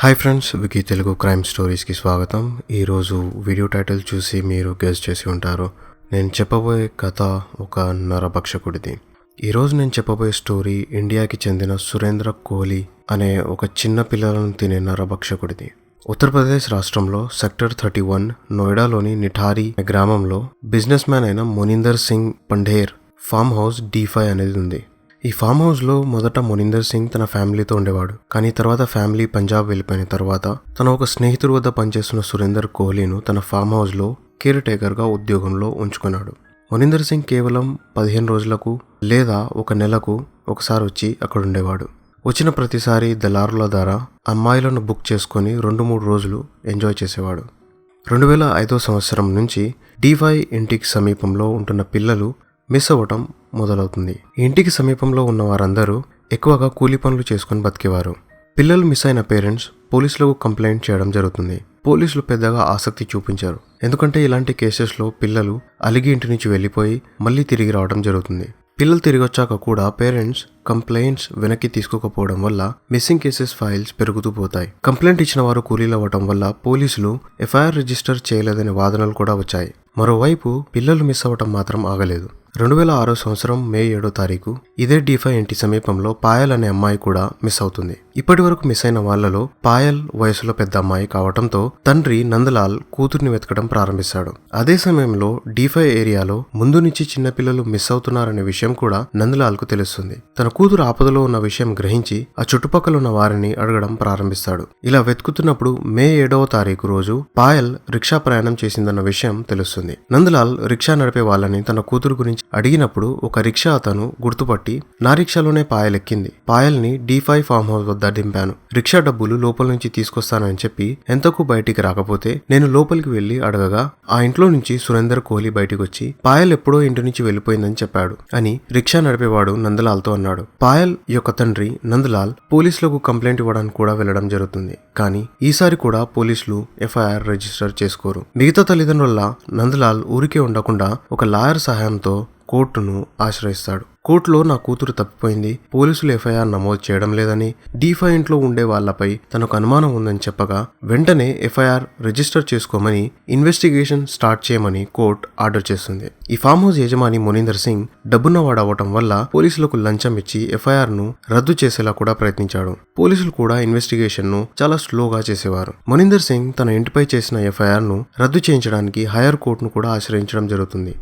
Hi friends Vicky Telugu crime స్టోరీస్కి స్వాగతం. ఈరోజు video title చూసి మీరు గెస్ చేసి ఉంటారు. నేను చెప్పబోయే కథ ఒక నరభక్షకుడిది. ఈరోజు నేను చెప్పబోయే స్టోరీ ఇండియాకి చెందిన సురేంద్ర కోహ్లీ అనే ఒక చిన్న పిల్లలను తినే నరభక్షకుడిది. ఉత్తరప్రదేశ్ రాష్ట్రంలో సెక్టర్ థర్టీ వన్ నోయిడాలోని నిఠారి గ్రామంలో బిజినెస్ మ్యాన్ అయిన Muninder Singh Pander farm house D five అనేది ఉంది. ఈ ఫామ్ హౌస్లో మొదట మునిందర్ సింగ్ తన ఫ్యామిలీతో ఉండేవాడు. కానీ తర్వాత ఫ్యామిలీ పంజాబ్ వెళ్ళిపోయిన తర్వాత తన ఒక స్నేహితుడి వద్ద పనిచేస్తున్న సురేందర్ కోహ్లీను తన ఫామ్ హౌస్లో కేర్ టేకర్గా ఉద్యోగంలో ఉంచుకున్నాడు. మునిందర్ సింగ్ కేవలం పదిహేను రోజులకు లేదా ఒక నెలకు ఒకసారి వచ్చి అక్కడ ఉండేవాడు. వచ్చిన ప్రతిసారి దళారుల ద్వారా అమ్మాయిలను బుక్ చేసుకొని రెండు మూడు రోజులు ఎంజాయ్ చేసేవాడు. రెండు వేల ఐదో సంవత్సరం నుంచి డివై ఇంటికి సమీపంలో ఉంటున్న పిల్లలు మిస్ అవ్వటం మొదలవుతుంది. ఇంటికి సమీపంలో ఉన్న వారందరూ ఎక్కువగా కూలి పనులు చేసుకుని బతికేవారు. పిల్లలు మిస్ అయిన పేరెంట్స్ పోలీసులకు కంప్లైంట్ చేయడం జరుగుతుంది. పోలీసులు పెద్దగా ఆసక్తి చూపించారు. ఎందుకంటే ఇలాంటి కేసెస్లో పిల్లలు అలిగి ఇంటి నుంచి వెళ్ళిపోయి మళ్ళీ తిరిగి రావడం జరుగుతుంది. పిల్లలు తిరిగి వచ్చాక కూడా పేరెంట్స్ కంప్లైంట్స్ వెనక్కి తీసుకోకపోవడం వల్ల మిస్సింగ్ కేసెస్ ఫైల్స్ పెరుగుతూ పోతాయి. కంప్లైంట్ ఇచ్చిన వారు కూలీలు అవ్వటం వల్ల పోలీసులు ఎఫ్ఐఆర్ రిజిస్టర్ చేయలేదనే వాదనలు కూడా వచ్చాయి. మరోవైపు పిల్లలు మిస్ అవ్వటం మాత్రం ఆగలేదు. రెండు వేల ఆరో సంవత్సరం మే ఏడో తారీఖు ఇదే డిఫై ఇంటి సమీపంలో పాయల్ అనే అమ్మాయి కూడా మిస్ అవుతుంది. ఇప్పటి వరకు మిస్ అయిన వాళ్ళలో పాయల్ వయసులో పెద్ద అమ్మాయి కావటంతో తండ్రి నందలాల్ కూతుర్ని వెతకడం ప్రారంభిస్తాడు. అదే సమయంలో డిఫై ఏరియాలో ముందు నుంచి చిన్నపిల్లలు మిస్ అవుతున్నారనే విషయం కూడా నందలాల్కు తెలుస్తుంది. తన కూతురు ఆపదలో ఉన్న విషయం గ్రహించి ఆ చుట్టుపక్కల ఉన్న వారిని అడగడం ప్రారంభిస్తాడు. ఇలా వెతుకుతున్నప్పుడు మే ఏడవ తారీఖు రోజు పాయల్ రిక్షా ప్రయాణం చేసిందన్న విషయం తెలుస్తుంది. నందలాల్ రిక్షా నడిపే వాళ్ళని తన కూతురు గురించి అడిగినప్పుడు ఒక రిక్షా అతను గుర్తుపట్టి నా రిక్షాలోనే పాయలెక్కింది. పాయల్ని డీ ఫైవ్ ఫామ్ హౌస్ వద్ద దింపాను. రిక్షా డబ్బులు లోపల నుంచి తీసుకొస్తానని చెప్పి ఎంతకు బయటికి రాకపోతే నేను లోపలికి వెళ్ళి అడగగా ఆ ఇంట్లో నుంచి సురేందర్ కోహ్లీ బయటికి వచ్చి పాయల్ ఎప్పుడో ఇంటి నుంచి వెళ్ళిపోయిందని చెప్పాడు అని రిక్షా నడిపేవాడు నందలాల్తో అన్నాడు. పాయల్ యొక్క తండ్రి నందలాల్ పోలీసులకు కంప్లైంట్ ఇవ్వడానికి కూడా వెళ్ళడం జరుగుతుంది. కానీ ఈసారి కూడా పోలీసులు ఎఫ్ఐఆర్ రిజిస్టర్ చేసుకోరు. మిగతా తల్లిదండ్రుల నందలాల్ ఊరికే ఉండకుండా ఒక లాయర్ సహాయంతో కోర్టును ఆశ్రయిస్తాడు. కోర్టులో నా కూతురు తప్పిపోయింది. పోలీసులు ఎఫ్ఐఆర్ నమోదు చేయడం లేదని డీఫై ఇంట్లో ఉండే వాళ్ళపై తనకు అనుమానం ఉందని చెప్పగా వెంటనే ఎఫ్ఐఆర్ రిజిస్టర్ చేసుకోమని ఇన్వెస్టిగేషన్ స్టార్ట్ చేయమని కోర్టు ఆర్డర్ చేస్తుంది. ఈ ఫామ్ హౌస్ యజమాని మునీందర్ సింగ్ డబ్బున్నవాడు అవ్వటం వల్ల పోలీసులకు లంచం ఇచ్చి ఎఫ్ఐఆర్ను రద్దు చేసేలా కూడా ప్రయత్నించాడు. పోలీసులు కూడా ఇన్వెస్టిగేషన్ను చాలా స్లోగా చేసేవారు. మునీందర్ సింగ్ తన ఇంటిపై చేసిన ఎఫ్ఐఆర్ను రద్దు చేయించడానికి హైయర్ కోర్టును కూడా ఆశ్రయించడం జరుగుతుంది.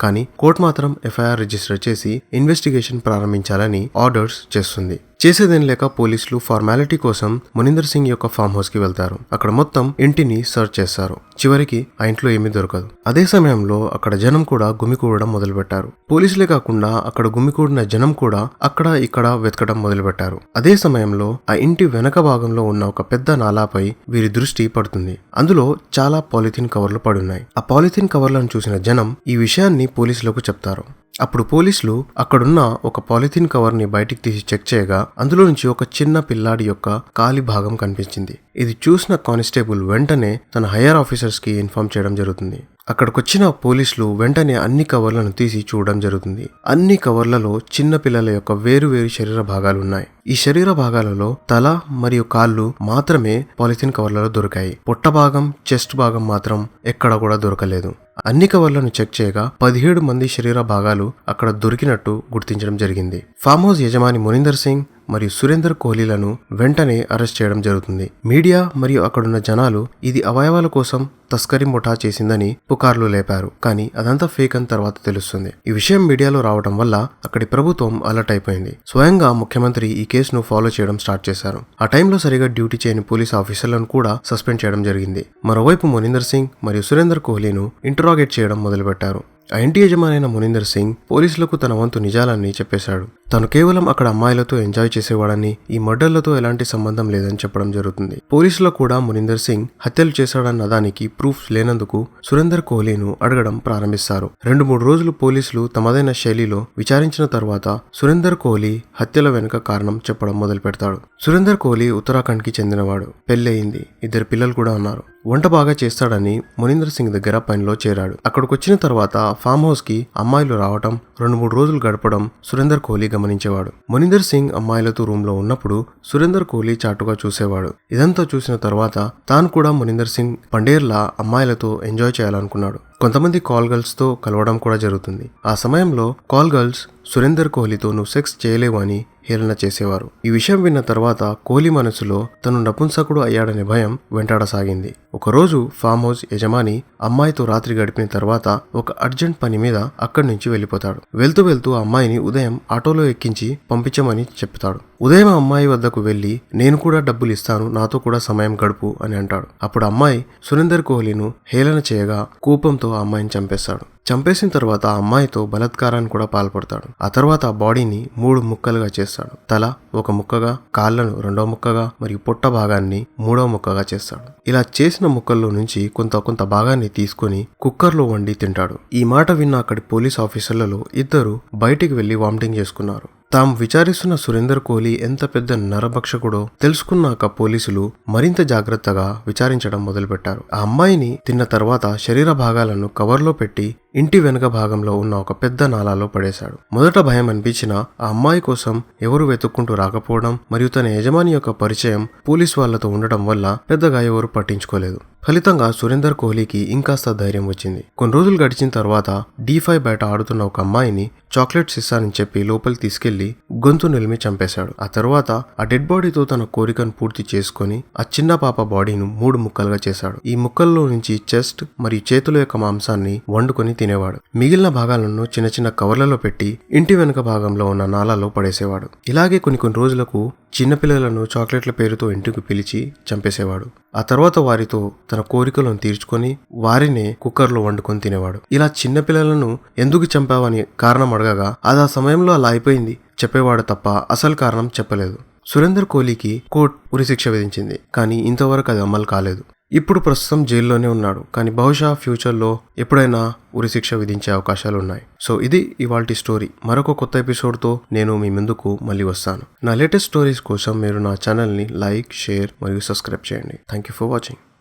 కానీ కోర్టు మాత్రం ఎఫ్ఐఆర్ రిజిస్టర్ చేసి ఇన్వెస్టిగేషన్ ప్రారంభించాలని ఆర్డర్స్ చేస్తుంది. చేసేదేం లేక పోలీసులు ఫార్మాలిటీ కోసం మునిందర్ సింగ్ యొక్క ఫామ్ హౌస్కి వెళ్తారు. అక్కడ మొత్తం ఇంటిని సర్చ్ చేస్తారు. చివరికి ఆ ఇంట్లో ఏమీ దొరకదు. అదే సమయంలో అక్కడ జనం కూడా గుమికూడడం మొదలుపెట్టారు. పోలీసులే కాకుండా అక్కడ గుమికూడిన జనం కూడా అక్కడ ఇక్కడ వెతకడం మొదలుపెట్టారు. అదే సమయంలో ఆ ఇంటి వెనక భాగంలో ఉన్న ఒక పెద్ద నాలాపై వీరి దృష్టి పడుతుంది. అందులో చాలా పాలిథిన్ కవర్లు పడున్నాయి. ఆ పాలిథిన్ కవర్లను చూసిన జనం ఈ విషయాన్ని పోలీసులకు చెప్తారు. అప్పుడు పోలీసులు అక్కడున్న ఒక పాలిథిన్ కవర్ని బయటికి తీసి చెక్ చేయగా అందులో నుంచి ఒక చిన్న పిల్లాడి యొక్క కాలి భాగం కనిపించింది. ఇది చూసిన కానిస్టేబుల్ వెంటనే తన హయ్యర్ ఆఫీసర్స్కి ఇన్ఫార్మ్ చేయడం జరుగుతుంది. అక్కడికొచ్చిన పోలీసులు వెంటనే అన్ని కవర్లను తీసి చూడడం జరుగుతుంది. అన్ని కవర్లలో చిన్న పిల్లల యొక్క వేరు వేరు శరీర భాగాలు ఉన్నాయి. ఈ శరీర భాగాలలో తల మరియు కాళ్ళు మాత్రమే పాలిథిన్ కవర్లలో దొరికాయి. పొట్ట భాగం చెస్ట్ భాగం మాత్రం ఎక్కడ కూడా దొరకలేదు. అన్ని కవర్లను చెక్ చేయగా పదిహేడు మంది శరీర భాగాలు అక్కడ దొరికినట్టు గుర్తించడం జరిగింది. ఫామ్ హౌస్ యజమాని మునిందర్ సింగ్ మరియు సురేందర్ కోహ్లీలను వెంటనే అరెస్ట్ చేయడం జరుగుతుంది. మీడియా మరియు అక్కడున్న జనాలు ఇది అవయవాల కోసం తస్కరి ముఠా చేసిందని పుకార్లు లేపారు. కానీ అదంతా ఫేక్ అని తర్వాత తెలుస్తుంది. ఈ విషయం మీడియాలో రావడం వల్ల అక్కడి ప్రభుత్వం అలర్ట్ అయిపోయింది. స్వయంగా ముఖ్యమంత్రి ఈ కేసును ఫాలో చేయడం స్టార్ట్ చేశారు. ఆ టైంలో సరిగా డ్యూటీ చేయని పోలీస్ ఆఫీసర్లను కూడా సస్పెండ్ చేయడం జరిగింది. మరోవైపు మునిందర్ సింగ్ మరియు సురేందర్ కోహ్లీను ఇంటరాగేట్ చేయడం మొదలుపెట్టారు. ఆ ఇంటి యజమానైన మునీందర్ సింగ్ పోలీసులకు తన వంతు నిజాలన్నీ చెప్పేశాడు. తను కేవలం అక్కడ అమ్మాయిలతో ఎంజాయ్ చేసేవాడని ఈ మర్డర్లతో ఎలాంటి సంబంధం లేదని చెప్పడం జరుగుతుంది. పోలీసులకు కూడా మునీందర్ సింగ్ హత్యలు చేశాడన్న దానికి ప్రూఫ్స్ లేనందుకు సురేందర్ కోహ్లీను అడగడం ప్రారంభిస్తారు. రెండు మూడు రోజులు పోలీసులు తమదైన శైలిలో విచారించిన తర్వాత సురేందర్ కోహ్లీ హత్యల వెనుక కారణం చెప్పడం మొదలు పెడతాడు సురేందర్ కోహ్లీ ఉత్తరాఖండ్కి చెందినవాడు. పెళ్ళయింది. ఇద్దరు పిల్లలు కూడా ఉన్నారు. వంట బాగా చేస్తాడని మునీందర్ సింగ్ దగ్గర పనిలో చేరాడు. అక్కడికి వచ్చిన తర్వాత ఫామ్ హౌస్కి అమ్మాయిలు రావటం రెండు మూడు రోజులు గడపడం సురేందర్ కోహ్లీ గమనించేవాడు. మునీందర్ సింగ్ అమ్మాయిలతో రూమ్లో ఉన్నప్పుడు సురేందర్ కోహ్లీ చాటుగా చూసేవాడు. ఇదంతా చూసిన తర్వాత తాను కూడా మునీందర్ సింగ్ పండేర్లా అమ్మాయిలతో ఎంజాయ్ చేయాలనుకున్నాడు. కొంతమంది కాల్ గర్ల్స్తో కలవడం కూడా జరుగుతుంది. ఆ సమయంలో కాల్ గర్ల్స్ సురేందర్ కోహ్లీతో నువ్వు సెక్స్ చేయలేవు అని హేళన చేసేవారు. ఈ విషయం విన్న తర్వాత కోహ్లీ మనసులో తను నపుంసకుడు అయ్యాడనే భయం వెంటాడసాగింది. ఒకరోజు ఫామ్ హౌస్ యజమాని అమ్మాయితో రాత్రి గడిపిన తర్వాత ఒక అర్జెంట్ పని మీద అక్కడి నుంచి వెళ్ళిపోతాడు. వెళ్తూ వెళ్తూ అమ్మాయిని ఉదయం ఆటోలో ఎక్కించి పంపించమని చెప్తాడు. ఉదయం అమ్మాయి వద్దకు వెళ్ళి నేను కూడా డబ్బులు ఇస్తాను నాతో కూడా సమయం గడుపు అని అంటాడు. అప్పుడు అమ్మాయి సురేందర్ కోహ్లీను హేళన చేయగా కోపంతో ఆ అమ్మాయిని చంపేస్తాడు. చంపేసిన తర్వాత ఆ అమ్మాయితో బలత్కారాన్ని కూడా పాల్పడతాడు. ఆ తర్వాత ఆ బాడీని మూడు ముక్కలుగా చేస్తాడు. తల ఒక ముక్కగా కాళ్ళను రెండో ముక్కగా మరియు పొట్ట భాగాన్ని మూడో ముక్కగా చేస్తాడు. ఇలా చేసిన ముక్కల్లో నుంచి కొంత కొంత భాగాన్ని తీసుకొని కుక్కర్లో వండి తింటాడు. ఈ మాట విన్న అక్కడి పోలీస్ ఆఫీసర్లలో ఇద్దరు బయటికి వెళ్ళి వామిటింగ్ చేసుకున్నారు. తాము విచారిస్తున్న సురేందర్ కోహ్లీ ఎంత పెద్ద నరభక్షకుడో తెలుసుకున్నాక పోలీసులు మరింత జాగ్రత్తగా విచారించడం మొదలుపెట్టారు. ఆ అమ్మాయిని తిన్న తర్వాత శరీర భాగాలను కవర్లో పెట్టి ఇంటి వెనుక భాగంలో ఉన్న ఒక పెద్ద నాలాలో పడేశాడు. మొదట భయం అనిపించిన ఆ అమ్మాయి కోసం ఎవరు వెతుక్కుంటూ రాకపోవడం మరియు తన యజమాని యొక్క పరిచయం పోలీస్ వాళ్ళతో ఉండటం వల్ల పెద్దగా ఎవరు పట్టించుకోలేదు. ఫలితంగా సురేందర్ కోహ్లీకి ఇంకాస్త ధైర్యం వచ్చింది. కొన్ని రోజులు గడిచిన తర్వాత డీ ఫైవ్ బయట ఆడుతున్న ఒక అమ్మాయిని చాక్లెట్స్ ఇస్తానని చెప్పి లోపలి తీసుకెళ్ళి గొంతు నిలిమి చంపేశాడు. ఆ తర్వాత ఆ డెడ్ బాడీతో తన కోరికను పూర్తి చేసుకుని ఆ చిన్న పాప బాడీను మూడు ముక్కలుగా చేశాడు. ఈ ముక్కల్లో నుంచి చెస్ట్ మరియు చేతుల యొక్క మాంసాన్ని వండుకొని తినేవాడు. మిగిలిన భాగాలను చిన్న చిన్న కవర్లలో పెట్టి ఇంటి వెనుక భాగంలో ఉన్న నాలాలో పడేసేవాడు. ఇలాగే కొన్ని కొన్ని రోజులకు చిన్నపిల్లలను చాక్లెట్ల పేరుతో ఇంటికి పిలిచి చంపేసేవాడు. ఆ తర్వాత వారితో తన కోరికలను తీర్చుకొని వారినే కుక్కర్లో వండుకొని తినేవాడు. ఇలా చిన్నపిల్లలను ఎందుకు చంపావని కారణం అడగగా అది ఆ సమయంలో అలా అయిపోయింది. చెప్పేవాడు తప్ప అసలు కారణం చెప్పలేదు. సురేందర్ కోహ్లీకి కోర్టు ఉరిశిక్ష విధించింది కానీ ఇంతవరకు అది అమలు కాలేదు. ఇప్పుడు ప్రస్తుతం జైల్లోనే ఉన్నాడు కానీ బహుశా ఫ్యూచర్లో ఎప్పుడైనా ఉరిశిక్ష విధించే అవకాశాలు ఉన్నాయి సో ఇది ఇవాల్టి స్టోరీ. మరొక కొత్త ఎపిసోడ్తో నేను మీ ముందుకు మళ్ళీ వస్తాను. నా లేటెస్ట్ స్టోరీస్ కోసం మీరు నా ఛానల్ని లైక్ షేర్ మరియు సబ్స్క్రైబ్ చేయండి. Thank you for watching.